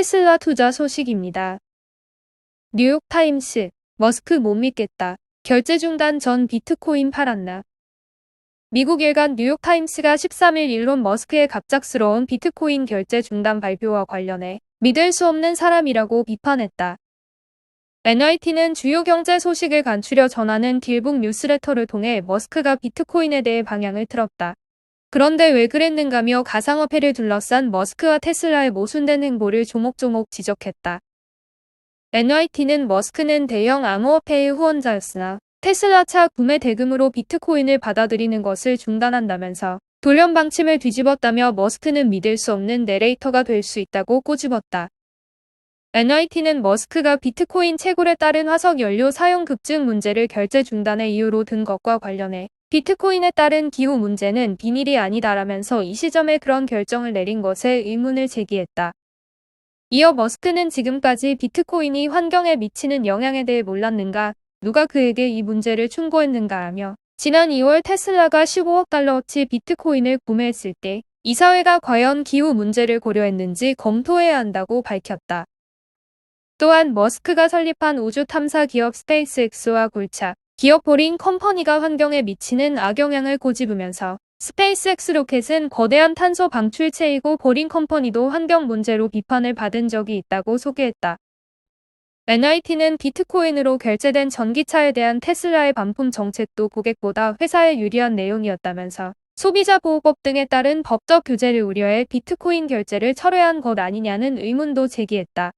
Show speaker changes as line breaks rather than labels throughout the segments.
테슬라 투자 소식입니다. 뉴욕타임스, 머스크 못 믿겠다. 결제 중단 전 비트코인 팔았나. 미국 일간 뉴욕타임스가 13일 일론 머스크의 갑작스러운 비트코인 결제 중단 발표와 관련해 믿을 수 없는 사람이라고 비판했다. NYT는 주요 경제 소식을 간추려 전하는 딜북 뉴스레터를 통해 머스크가 비트코인에 대해 방향을 틀었다. 그런데 왜 그랬는가며 가상화폐를 둘러싼 머스크와 테슬라의 모순된 행보를 조목조목 지적했다. NYT는 머스크는 대형 암호화폐의 후원자였으나 테슬라 차 구매 대금으로 비트코인을 받아들이는 것을 중단한다면서 돌연 방침을 뒤집었다며 머스크는 믿을 수 없는 내레이터가 될 수 있다고 꼬집었다. NYT는 머스크가 비트코인 채굴에 따른 화석 연료 사용 급증 문제를 결제 중단의 이유로 든 것과 관련해 비트코인에 따른 기후 문제는 비밀이 아니다라면서 이 시점에 그런 결정을 내린 것에 의문을 제기했다. 이어 머스크는 지금까지 비트코인이 환경에 미치는 영향에 대해 몰랐는가, 누가 그에게 이 문제를 충고했는가 하며 지난 2월 테슬라가 15억 달러어치 비트코인을 구매했을 때 이 사회가 과연 기후 문제를 고려했는지 검토해야 한다고 밝혔다. 또한 머스크가 설립한 우주 탐사 기업 스페이스X와 골차, 기업 보링 컴퍼니가 환경에 미치는 악영향을 꼬집으면서 스페이스X 로켓은 거대한 탄소 방출체이고 보링 컴퍼니도 환경 문제로 비판을 받은 적이 있다고 소개했다. NIT는 비트코인으로 결제된 전기차에 대한 테슬라의 반품 정책도 고객보다 회사에 유리한 내용이었다면서 소비자 보호법 등에 따른 법적 규제를 우려해 비트코인 결제를 철회한 것 아니냐는 의문도 제기했다.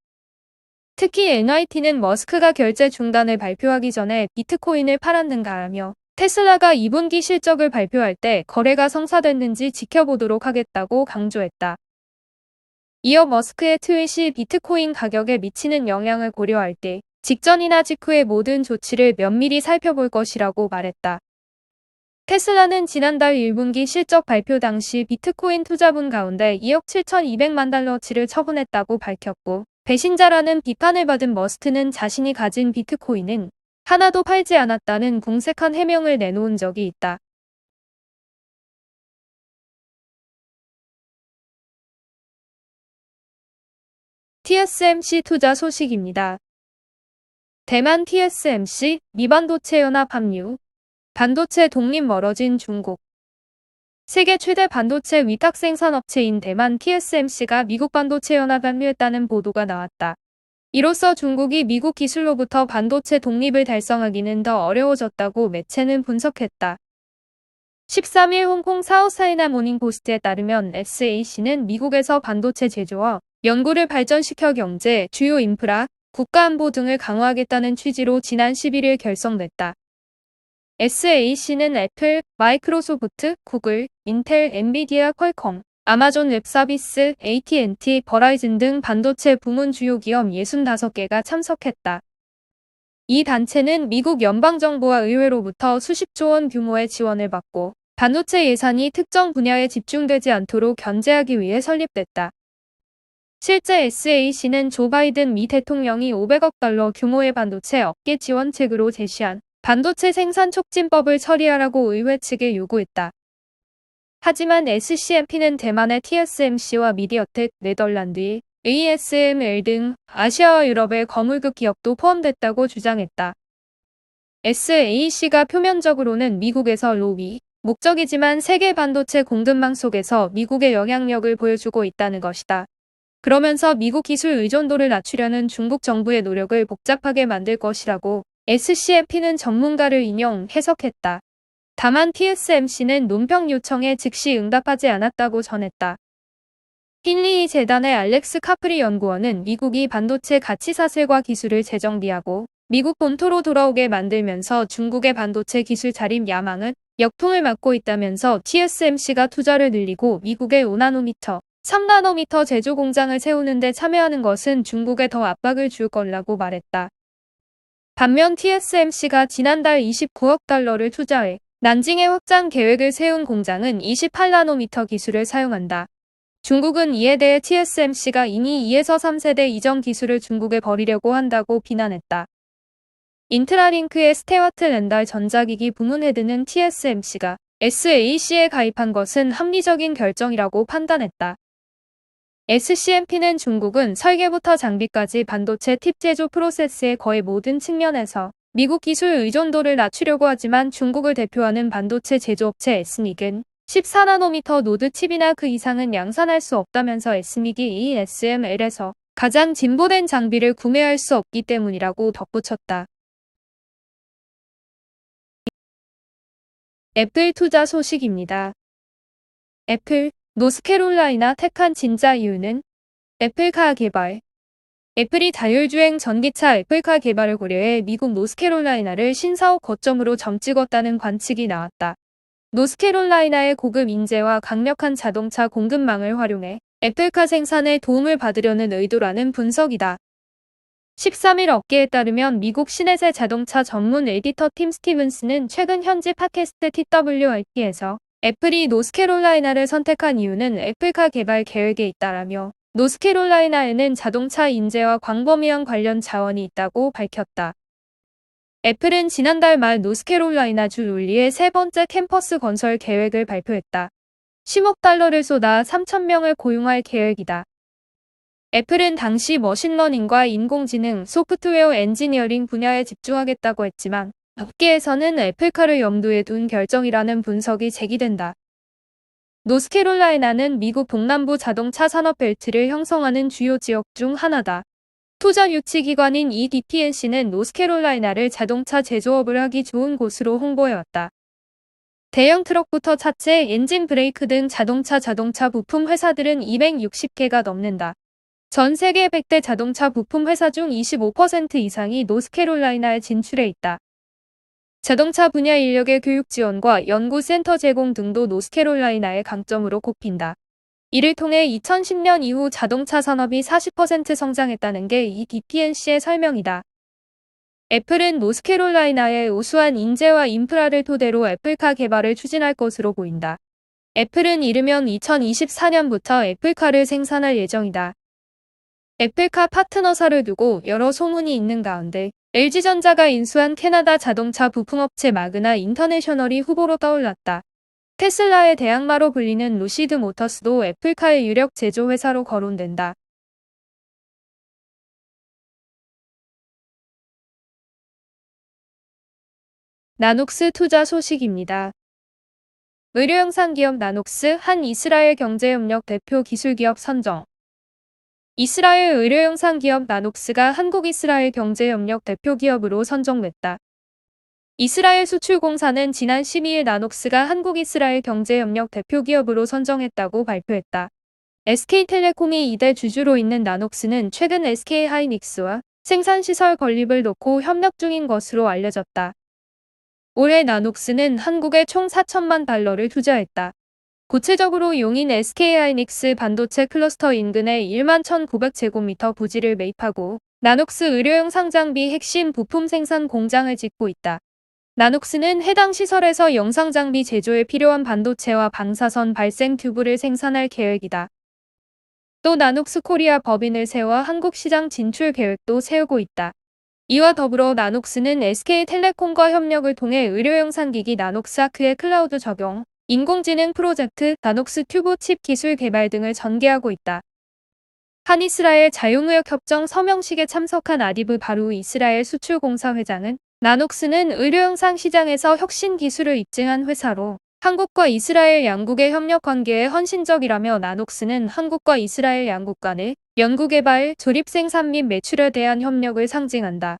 특히 NIT는 머스크가 결제 중단을 발표하기 전에 비트코인을 팔았는가 하며 테슬라가 2분기 실적을 발표할 때 거래가 성사됐는지 지켜보도록 하겠다고 강조했다. 이어 머스크의 트윗이 비트코인 가격에 미치는 영향을 고려할 때 직전이나 직후의 모든 조치를 면밀히 살펴볼 것이라고 말했다. 테슬라는 지난달 1분기 실적 발표 당시 비트코인 투자분 가운데 2억 7,200만 달러치를 처분했다고 밝혔고 배신자라는 비판을 받은 머스트는 자신이 가진 비트코인은 하나도 팔지 않았다는 공색한 해명을 내놓은 적이 있다. TSMC 투자 소식입니다. 대만 TSMC 미반도체 연합 합류 반도체 독립 멀어진 중국 세계 최대 반도체 위탁 생산업체인 대만 TSMC가 미국 반도체 연합 합류했다는 보도가 나왔다. 이로써 중국이 미국 기술로부터 반도체 독립을 달성하기는 더 어려워졌다고 매체는 분석했다. 13일 홍콩 사우사이나 모닝포스트에 따르면 SAC는 미국에서 반도체 제조와 연구를 발전시켜 경제, 주요 인프라, 국가안보 등을 강화하겠다는 취지로 지난 11일 결성됐다. SAC는 애플, 마이크로소프트, 구글, 인텔, 엔비디아, 퀄컴, 아마존 웹서비스, AT&T, 버라이즌 등 반도체 부문 주요 기업 65개가 참석했다. 이 단체는 미국 연방정부와 의회로부터 수십조 원 규모의 지원을 받고 반도체 예산이 특정 분야에 집중되지 않도록 견제하기 위해 설립됐다. 실제 SAC는 조 바이든 미 대통령이 500억 달러 규모의 반도체 업계 지원책으로 제시한 반도체 생산 촉진법을 처리하라고 의회 측에 요구했다. 하지만 SCMP는 대만의 TSMC와 미디어텍, 네덜란드의 ASML 등 아시아와 유럽의 거물급 기업도 포함됐다고 주장했다. SAC가 표면적으로는 미국에서 로비, 목적이지만 세계 반도체 공급망 속에서 미국의 영향력을 보여주고 있다는 것이다. 그러면서 미국 기술 의존도를 낮추려는 중국 정부의 노력을 복잡하게 만들 것이라고 SCFP는 전문가를 인용 해석했다. 다만 TSMC는 논평 요청에 즉시 응답하지 않았다고 전했다. 힐리이 재단의 알렉스 카프리 연구원은 미국이 반도체 가치 사슬과 기술을 재정비하고 미국 본토로 돌아오게 만들면서 중국의 반도체 기술 자립 야망은 역풍을 맞고 있다면서 TSMC가 투자를 늘리고 미국의 5나노미터, 3나노미터 제조 공장을 세우는데 참여하는 것은 중국에 더 압박을 줄 거라고 말했다. 반면 TSMC가 지난달 29억 달러를 투자해 난징에 확장 계획을 세운 공장은 28나노미터 기술을 사용한다. 중국은 이에 대해 TSMC가 이미 2에서 3세대 이전 기술을 중국에 버리려고 한다고 비난했다. 인트라링크의 스테와트 렌달 전자기기 부문 헤드는 TSMC가 SAC에 가입한 것은 합리적인 결정이라고 판단했다. SCMP는 중국은 설계부터 장비까지 반도체 팁 제조 프로세스의 거의 모든 측면에서 미국 기술 의존도를 낮추려고 하지만 중국을 대표하는 반도체 제조업체 에스믹은 14나노미터 노드 칩이나 그 이상은 양산할 수 없다면서 에스믹이 이 SML에서 가장 진보된 장비를 구매할 수 없기 때문이라고 덧붙였다. 애플 투자 소식입니다. 애플, 노스캐롤라이나 택한 진짜 이유는 애플카 개발. 애플이 자율주행 전기차 애플카 개발을 고려해 미국 노스캐롤라이나를 신사업 거점으로 점찍었다는 관측이 나왔다. 노스캐롤라이나의 고급 인재와 강력한 자동차 공급망을 활용해 애플카 생산에 도움을 받으려는 의도라는 분석이다. 13일 업계에 따르면 미국 시내세 자동차 전문 에디터 팀 스티븐스는 최근 현지 팟캐스트 TWRP에서 애플이 노스캐롤라이나를 선택한 이유는 애플카 개발 계획에 있다라며 노스캐롤라이나에는 자동차 인재와 광범위한 관련 자원이 있다고 밝혔다. 애플은 지난달 말 노스캐롤라이나 주 룰리의 세 번째 캠퍼스 건설 계획을 발표했다. 10억 달러를 쏟아 3천명을 고용할 계획이다. 애플은 당시 머신러닝과 인공지능, 소프트웨어 엔지니어링 분야에 집중하겠다고 했지만 업계에서는 애플카를 염두에 둔 결정이라는 분석이 제기된다. 노스캐롤라이나는 미국 동남부 자동차 산업 벨트를 형성하는 주요 지역 중 하나다. 투자 유치 기관인 EDPNC는 노스캐롤라이나를 자동차 제조업을 하기 좋은 곳으로 홍보해왔다. 대형 트럭부터 차체, 엔진 브레이크 등 자동차 자동차 부품 회사들은 260개가 넘는다. 전 세계 100대 자동차 부품 회사 중 25% 이상이 노스캐롤라이나에 진출해 있다. 자동차 분야 인력의 교육 지원과 연구센터 제공 등도 노스캐롤라이나의 강점으로 꼽힌다. 이를 통해 2010년 이후 자동차 산업이 40% 성장했다는 게 이 DPNC의 설명이다. 애플은 노스캐롤라이나의 우수한 인재와 인프라를 토대로 애플카 개발을 추진할 것으로 보인다. 애플은 이르면 2024년부터 애플카를 생산할 예정이다. 애플카 파트너사를 두고 여러 소문이 있는 가운데 LG전자가 인수한 캐나다 자동차 부품업체 마그나 인터내셔널이 후보로 떠올랐다. 테슬라의 대항마로 불리는 루시드 모터스도 애플카의 유력 제조 회사로 거론된다. 나녹스 투자 소식입니다. 의료영상 기업 나녹스 한 이스라엘 경제협력 대표 기술기업 선정 이스라엘 의료영상 기업 나녹스가 한국-이스라엘 경제협력 대표 기업으로 선정됐다. 이스라엘 수출공사는 지난 12일 나녹스가 한국-이스라엘 경제협력 대표 기업으로 선정했다고 발표했다. SK텔레콤이 이대 주주로 있는 나녹스는 최근 SK하이닉스와 생산시설 건립을 놓고 협력 중인 것으로 알려졌다. 올해 나녹스는 한국에 총 4천만 달러를 투자했다. 구체적으로 용인 SK하이닉스 반도체 클러스터 인근에 1만 1,900제곱미터 부지를 매입하고 나녹스 의료용 상장비 핵심 부품 생산 공장을 짓고 있다. 나녹스는 해당 시설에서 영상 장비 제조에 필요한 반도체와 방사선 발생 튜브를 생산할 계획이다. 또 나녹스 코리아 법인을 세워 한국 시장 진출 계획도 세우고 있다. 이와 더불어 나녹스는 SK텔레콤과 협력을 통해 의료용 상기기 나녹스 아크의 클라우드 적용, 인공지능 프로젝트 나녹스 튜브 칩 기술 개발 등을 전개하고 있다. 한이스라엘 자유무역협정 서명식에 참석한 아디브 바루 이스라엘 수출공사 회장은 나녹스는 의료영상 시장에서 혁신 기술을 입증한 회사로 한국과 이스라엘 양국의 협력 관계에 헌신적이라며 나녹스는 한국과 이스라엘 양국 간의 연구개발, 조립 생산 및 매출에 대한 협력을 상징한다.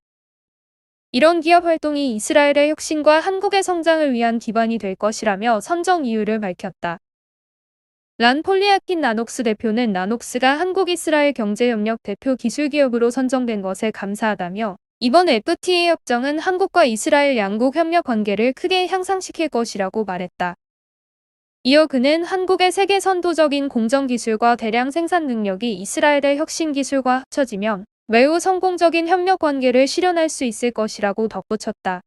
이런 기업 활동이 이스라엘의 혁신과 한국의 성장을 위한 기반이 될 것이라며 선정 이유를 밝혔다. 란 폴리아킨 나녹스 대표는 나녹스가 한국-이스라엘 경제협력 대표 기술기업으로 선정된 것에 감사하다며 이번 FTA 협정은 한국과 이스라엘 양국 협력 관계를 크게 향상시킬 것이라고 말했다. 이어 그는 한국의 세계 선도적인 공정 기술과 대량 생산 능력이 이스라엘의 혁신 기술과 합쳐지면 매우 성공적인 협력 관계를 실현할 수 있을 것이라고 덧붙였다.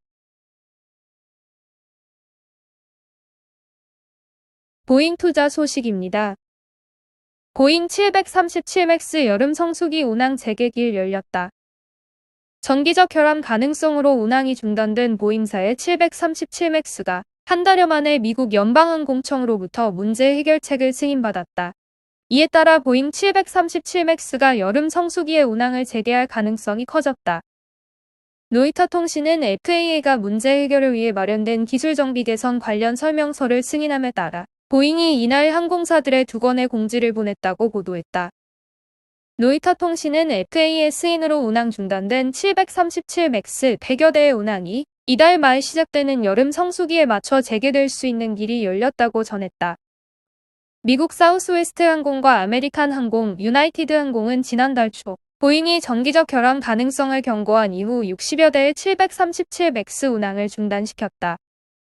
보잉 투자 소식입니다. 보잉 737맥스 여름 성수기 운항 재개길 열렸다. 전기적 결함 가능성으로 운항이 중단된 보잉사의 737맥스가 한 달여 만에 미국 연방항공청으로부터 문제 해결책을 승인받았다. 이에 따라 보잉 737맥스가 여름 성수기에 운항을 재개할 가능성이 커졌다. 로이터 통신은 FAA가 문제 해결을 위해 마련된 기술 정비 개선 관련 설명서를 승인함에 따라 보잉이 이날 항공사들의 두 건의 공지를 보냈다고 보도했다. 로이터 통신은 FAA 승인으로 운항 중단된 737 맥스 100여 대의 운항이 이달 말 시작되는 여름 성수기에 맞춰 재개될 수 있는 길이 열렸다고 전했다. 미국 사우스웨스트 항공과 아메리칸 항공, 유나이티드 항공은 지난달 초 보잉이 정기적 결함 가능성을 경고한 이후 60여 대의 737 맥스 운항을 중단시켰다.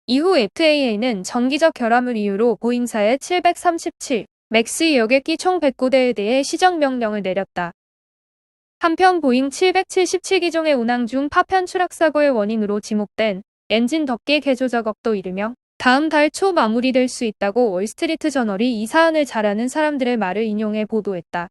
이후 FAA는 정기적 결함을 이유로 보잉사의 737 맥스 여객기 총 109대에 대해 시정 명령을 내렸다. 한편 보잉 777기종의 운항 중 파편 추락 사고의 원인으로 지목된 엔진 덮개 개조 작업도 이르며 다음 달 초 마무리될 수 있다고 월스트리트 저널이 이 사안을 잘 아는 사람들의 말을 인용해 보도했다.